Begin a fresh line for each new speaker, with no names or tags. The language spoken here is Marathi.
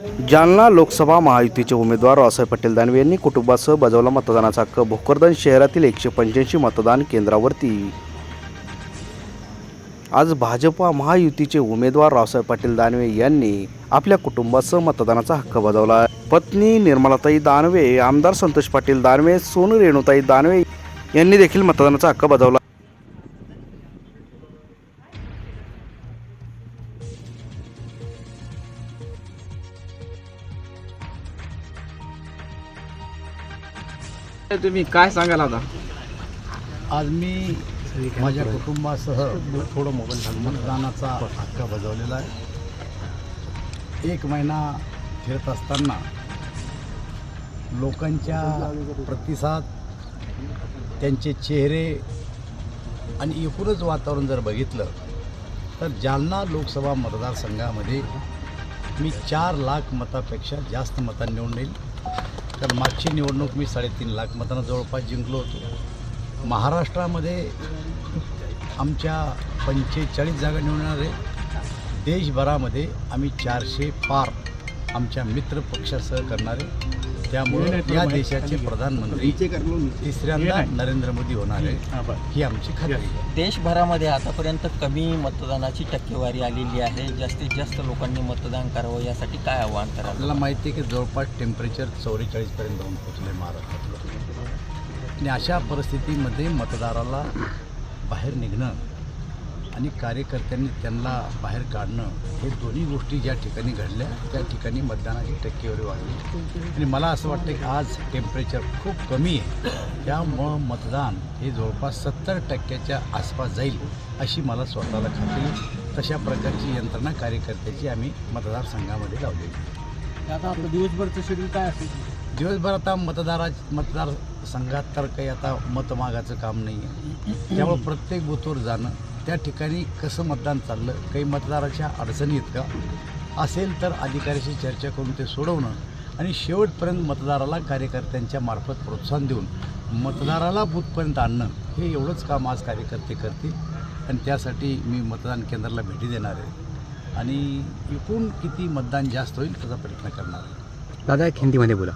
जालना लोकसभा महायुतीचे उमेदवार रावसाहेब पटेल दानवे यांनी कुटुंबासह बजावला मतदानाचा हक्क. भोकरदन शहरातील एकशे पंच्याऐंशी मतदान केंद्रावरती. आज भाजपा महायुतीचे उमेदवार रावसाहेब पाटील दानवे यांनी आपल्या कुटुंबासह मतदानाचा हक्क बजावला. पत्नी निर्मलाताई दानवे आमदार संतोष पाटील दानवे सोनू रेणुताई दानवे यांनी देखील मतदानाचा हक्क बजावला.
तुम्ही? काय सांगाल आता?
आज मी माझ्या कुटुंबासह थोडं मोबाईल मतदानाचा हक्क बजावलेला आहे. एक महिना फिरत असताना लोकांच्या प्रतिसाद त्यांचे चेहरे आणि एकूणच वातावरण जर बघितलं तर जालना लोकसभा मतदारसंघामध्ये मी चार लाख मतापेक्षा जास्त मतांनी निवडून येईल. कारण मागची निवडणूक मी साडेतीन लाख मतांना जवळपास जिंकलो होतो. महाराष्ट्रामध्ये आमच्या पंचेचाळीस जागा निवडणारे देशभरामध्ये आम्ही चारशे पार आमच्या मित्र पक्षासह करणारे त्यामुळे या देशाचे प्रधानमंत्री तिसऱ्यांदा नरेंद्र मोदी होणार आहे ही आमची खात्री
देशभरामध्ये आतापर्यंत कमी मतदानाची टक्केवारी आलेली आहे. जास्तीत जास्त लोकांनी मतदान करावं यासाठी काय आव्हान कराल
आपल्याला माहिती आहे की जवळपास टेम्परेचर चौवेचाळीसपर्यंत जाऊन पोचलं आहे महाराष्ट्रातलं. आणि अशा परिस्थितीमध्ये मतदाराला बाहेर निघणं आणि कार्यकर्त्यांनी त्यांना बाहेर काढणं हे दोन्ही गोष्टी ज्या ठिकाणी घडल्या त्या ठिकाणी मतदानाची टक्केवारी वाढली आणि मला असं वाटतं की आज टेम्परेचर खूप कमी आहे त्यामुळं मतदान हे जवळपास सत्तर टक्क्याच्या आसपास जाईल अशी मला स्वतःला खात्री. तशा प्रकारची यंत्रणा कार्यकर्त्याची आम्ही मतदारसंघामध्ये लावलेली.
आता आपलं दिवसभरचं शेड्यूल काय असेल
दिवसभर आता मतदारा मतदारसंघात तर काही आता मत मागाचं काम नाही आहे त्यामुळं प्रत्येक बूथवर जाणं त्या ठिकाणी कसं मतदान चाललं काही मतदाराच्या अडचणी आहेत का? असेल तर अधिकाऱ्याशी चर्चा करून ते सोडवणं आणि शेवटपर्यंत मतदाराला कार्यकर्त्यांच्या मार्फत प्रोत्साहन देऊन मतदाराला बूथपर्यंत आणणं हे एवढंच काम आज कार्यकर्ते करतील आणि त्यासाठी मी मतदान केंद्राला भेटी देणार आहे. आणि एकूण किती मतदान जास्त होईल त्याचा प्रयत्न करणार आहे.
दादा एक हिंदीमध्ये बोला.